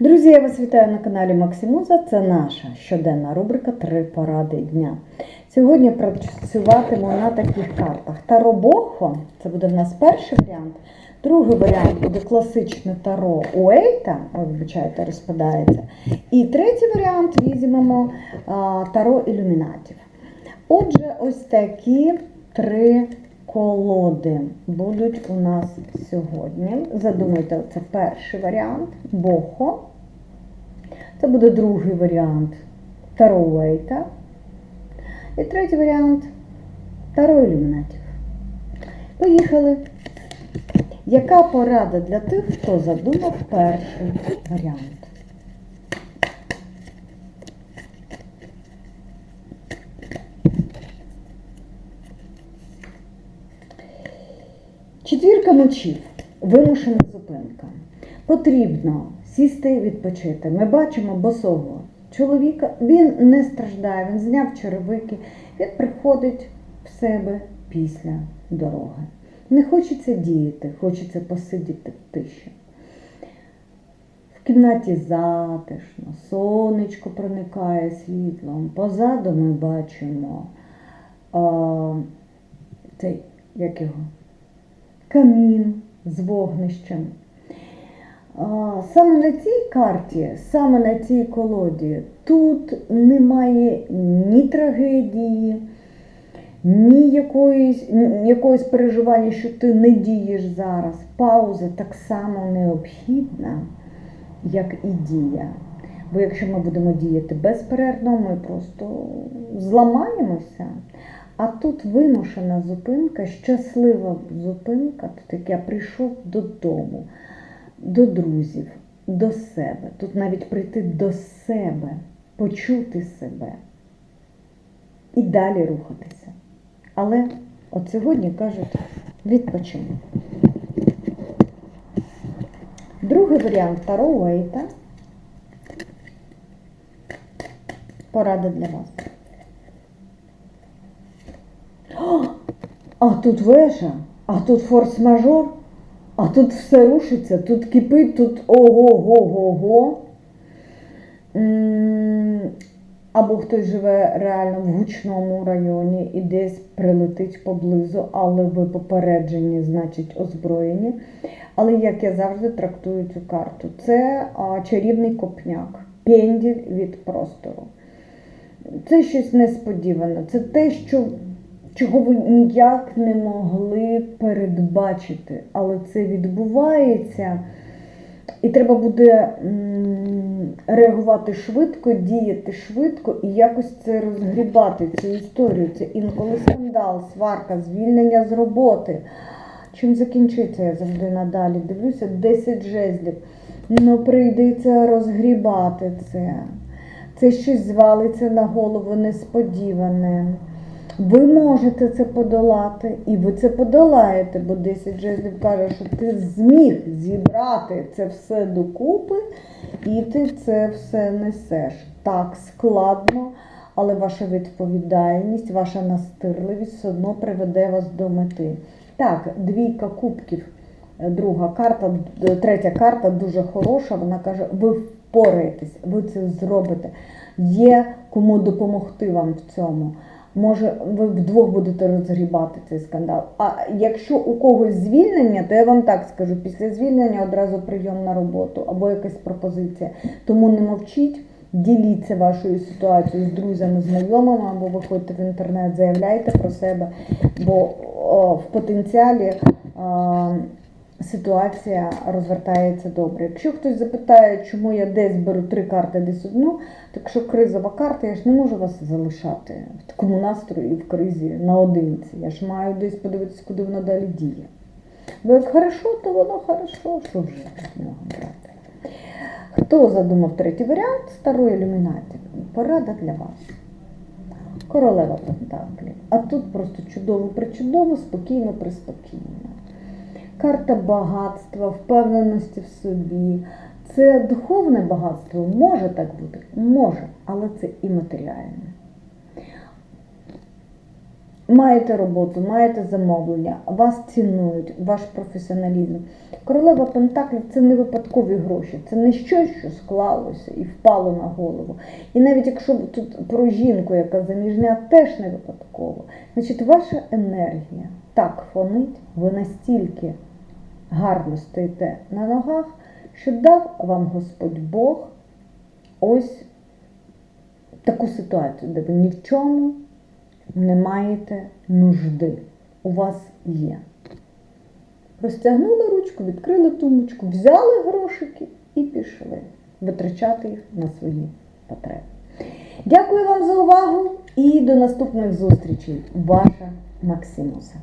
Друзі, я вас вітаю на каналі Максимуза. Це наша щоденна рубрика Три поради дня. Сьогодні працюватиму на таких картах. Таро Бохо, це буде в нас перший варіант. Другий варіант буде класичне таро Уейта, вибачайте, розпадається. І третій варіант візьмемо таро ілюмінатів. Отже, ось такі три колоди будуть у нас сьогодні. Задумайте, це перший варіант Бохо. Це буде другий варіант Таро Уейта. І третій варіант Таро ілюмінатів. Поїхали. Яка порада для тих, хто задумав перший варіант? Четвірка мечів. Вимушена зупинка. Потрібно сісти і відпочити. Ми бачимо босого чоловіка. Він не страждає, він зняв черевики, він приходить в себе після дороги. Не хочеться діяти, хочеться посидіти в тиші. В кімнаті затишно, сонечко проникає світлом. Позаду ми бачимо а, цей, як його, камін з вогнищем. Саме на цій карті, саме на цій колоді, тут немає ні трагедії, ні якоїсь, ні якогось переживання, що ти не дієш зараз. Пауза так само необхідна, як і дія. Бо якщо ми будемо діяти безперервно, ми просто зламаємося. А тут вимушена зупинка, щаслива зупинка, тут як я прийшов додому, до друзів, до себе. Тут навіть прийти до себе, почути себе і далі рухатися. Але от сьогодні кажуть відпочинок. Другий варіант Таро Уейта. Порада для вас. О, А тут вежа, а тут форс-мажор, а тут все рушиться, тут кипить, тут ого-го-го-го. Або хтось живе реально в гучному районі і десь прилетить поблизу, але ви попереджені, значить озброєні. Але як я завжди трактую цю карту, це а, чарівний копняк, пенділь від простору. Це щось несподіване, це те, що, чого ви ніяк не могли передбачити, але це відбувається. І треба буде реагувати швидко, діяти швидко і якось це розгрібати, цю історію. Це інколи скандал, сварка, звільнення з роботи. Чим закінчиться, я завжди надалі дивлюся, 10 жезлів. Ну, прийдеться розгрібати це. Це щось звалиться на голову несподіване. Ви можете це подолати, і ви це подолаєте, бо 10 жезлів каже, що ти зміг зібрати це все докупи, і ти це все несеш. Так, складно, але ваша відповідальність, ваша настирливість все одно приведе вас до мети. Так, двійка кубків, друга карта, третя карта дуже хороша. Вона каже, ви впораєтесь, ви це зробите. Є кому допомогти вам в цьому. Може, ви вдвох будете розгрібати цей скандал. А якщо у когось звільнення, то я вам так скажу: після звільнення одразу прийом на роботу або якась пропозиція. Тому не мовчіть, діліться вашою ситуацією з друзями, знайомими, або виходьте в інтернет, заявляйте про себе, бо о, в потенціалі. а, Ситуація розвертається добре. Якщо хтось запитає, чому я десь беру три карти, десь одну, так що кризова карта, я ж не можу вас залишати в такому настрої в кризі наодинці. Я ж маю десь подивитися, куди воно далі діє. Бо як хорошо, то воно хорошо, що вже нього брати. Хто задумав третій варіант старої ілюмінатів? Порада для вас. Королева Пентаклів. А тут просто чудово причудово, спокійно приспокійно. Карта багатства, впевненості в собі. Це духовне багатство може так бути? Може, але це і матеріальне. Маєте роботу, маєте замовлення, вас цінують, ваш професіоналізм. Королева Пентаклів це не випадкові гроші, це не щось, що склалося і впало на голову. І навіть якщо тут про жінку, яка заміжня, теж не випадково. Значить, ваша енергія так фонить, ви настільки гарно стоїте на ногах, що дав вам Господь Бог ось таку ситуацію, де ви ні в чому не маєте нужди. У вас є. Розтягнули ручку, відкрили тумбочку, взяли грошики і пішли витрачати їх на свої потреби. Дякую вам за увагу і до наступних зустрічей. Ваша Максимуса.